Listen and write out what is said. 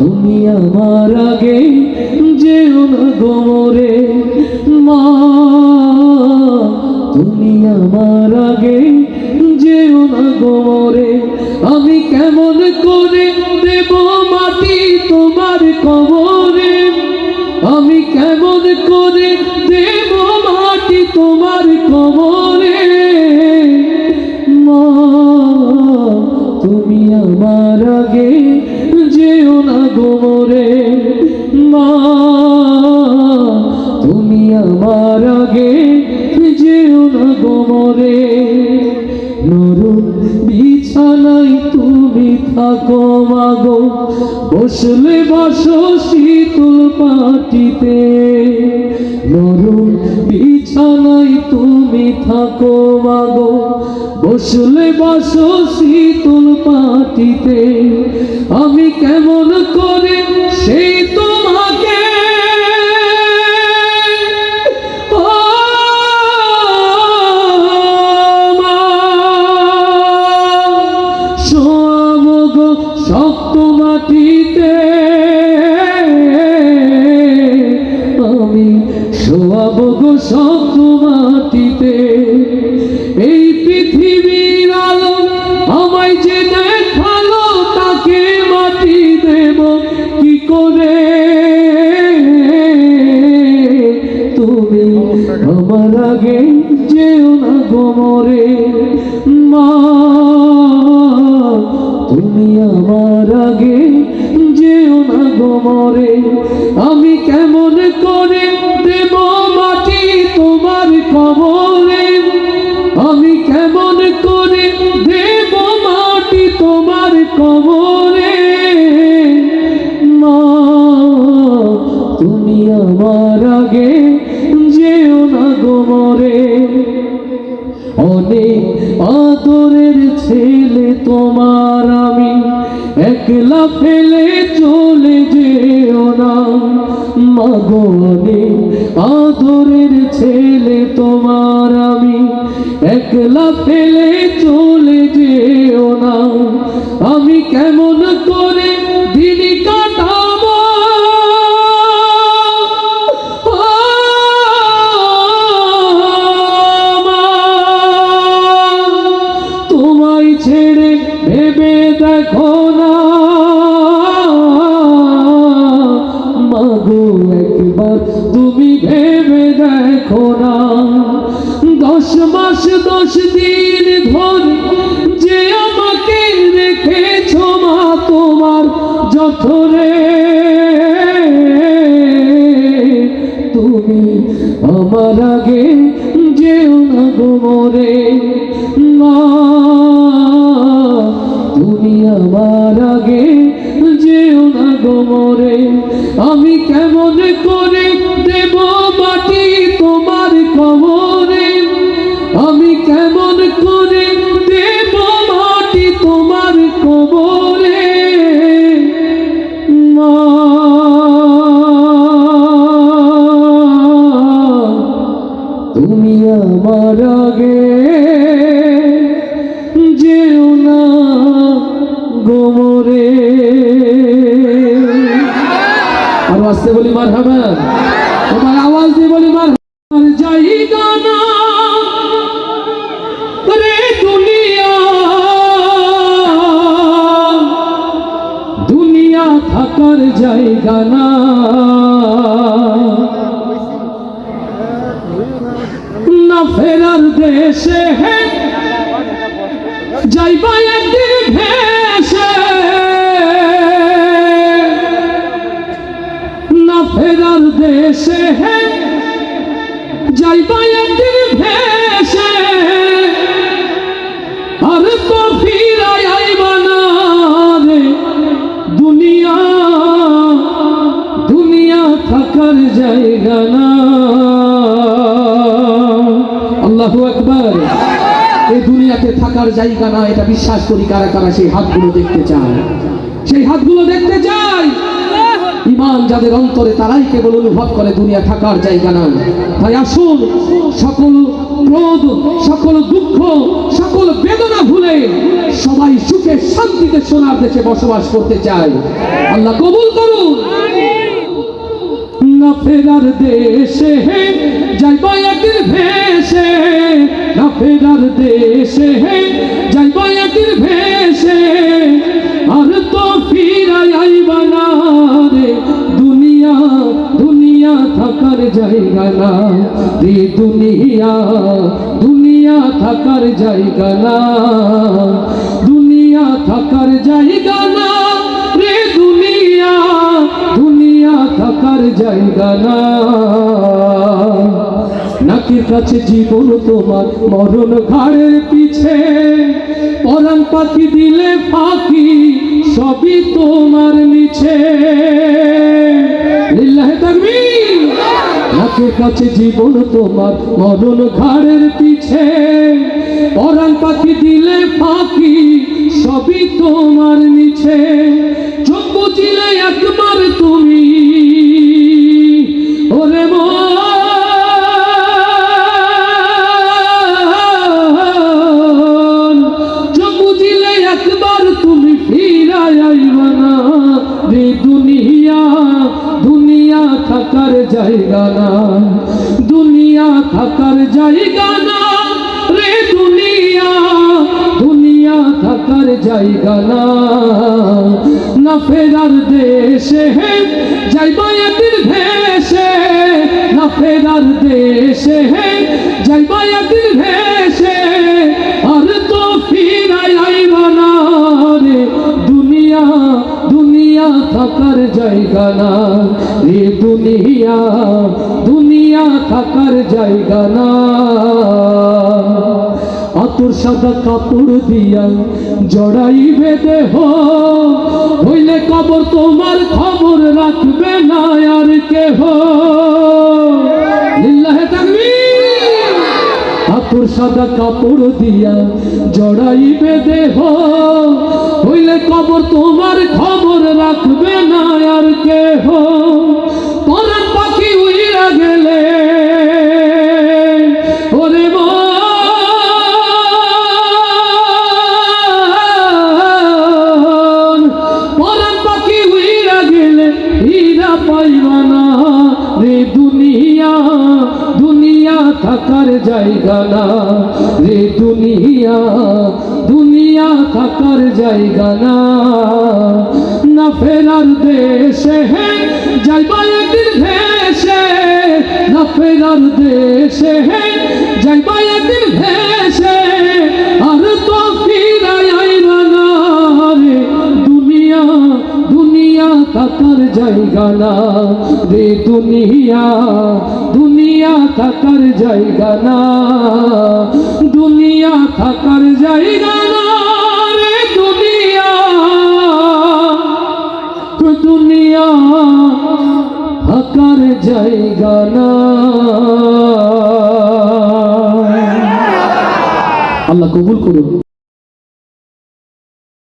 তুমি আমার আগে যেও না গোমরে মা। তুমি আমার আগে যেও না গোমরে আমি কেমন করে দেব মাটি তোমার কবরে? আমি কেমন করে দেব মাটি তোমার কবরে? মা, তুমি আমার আগে আমার আগে যেও না গোমরে নরম বিছানায় তুমি থাকো বসলে বসো শীতল পাটিতে বিছানায় তুমি থাকো মাগো। বসলে বসো শীতল পাটিতে আমি কেমন করে সেই তোমাকে যেও না গোমরে আমি কেমন করে দেব মাটি তোমার কবরে? আমি কেমন করে দেব মাটি তোমার কবরে? মা, তুমি আমার আগে যেও না গোমরে অনেক আদরের ছেলে তোমার একলা ফেলে চলে যেও না। মাগনে আদরের ছেলে তোমার আমি। একলা ফেলে চলে যেও না। আমি কেমন করে দিন দিন ধরে যে আমাকে রেখেছ মা তোমার যথরে তুমি আমার আগে যেও না গোমরে মা, তুমি আমার আগে যেও না গোমরে আমি কেমন করে আসতে বলি মার তোমার আওয়াজ দিয়ে বলি মার যাই রে দুনিয়া। দুনিয়া থাকার জায়গা না। না ফেরার দেশে হে। যাইবা একদিন ভেসে দেশে যাইবা একদিন ভেসে। আর তো ফিরাই আইবা দুনিয়া দুনিয়া থাকার জায়গা না। আল্লাহু আকবার। এই দুনিয়াতে থাকার জায়গা না, এটা বিশ্বাস করি কারা কারা সেই হাতগুলো দেখতে চায়। সেই হাতগুলো দেখতে চাই ইমান যাদের অন্তরে তারাই কেবল অনুভব করে দুনিয়া থাকার জায়গা না তাই আসুন, সকল ক্রোধ, সকল দুঃখ, সকল বেদনা ভুলে সবাই সুখে শান্তিতে সোনার দেশে বসবাস করতে চায় আল্লাহ কবুল করুন। না ফেরার দেশে হে যাইবা একদিন ভেসে। না ফেরার দেশে যাইবা একদিন ভেসে। আর তো ফিরাই থাকার জায়গা না। রে দুনিয়া দুনিয়া থাকার জায়গা না। দুনিয়া থাকার জায়গা না। রে দুনিয়া দুনিয়া থাকার জায়গা না। নাকের কাছে জীবন তোমার মরণ ঘাড়ের পিছে। পরাণ পাখি দিলে ফাঁকি। সবই তোমার নিচে। লিল্লাহে তাকবীর। নাকের কাছে জীবন তোমার, মরণ ঘাড়ের পিছে। পরাণ পাখি দিলে পাখি সবই তোমার নিচে। চোখ বুঝিলে একবার তুমি জায়গা না। না ফেরার দেশে যাইবা একদিন ভেসে। না ফেরার দেশে যাইবা একদিন ভেসে। আর তো ফিরাই আইবা না রে। দুনিয়া দুনিয়া থাকার জায়গা না। রে দুনিয়া দুনিয়া থাকার জায়গা না। আতর সাদা কাপড় দিয়া জড়াইবে দেহ। হইলে কবর তোমার খবর রাখবে না আর কেহ। লিল্লাহে তাকবীর। আতর সাদা কাপড় দিয়া জড়াইবে দেহ। হইলে কবর তোমার খবর রাখবে না আর কেহ। থাকার জায়গা না। রে দুনিয়া দুনিয়া থাকার জায়গা না। না ফেরার দেশে হে ভেসে। না ফেরার দেশে ভেসে। আর তো দুনিয়া জায়গা না। রে দুনিয়া দুনিয়া থাকার জায়গা না, দুনিয়া থাকার জায়গা না রে দুনিয়া। দুনিয়া থাকার জায়গা না। আল্লাহ কবুল করুন।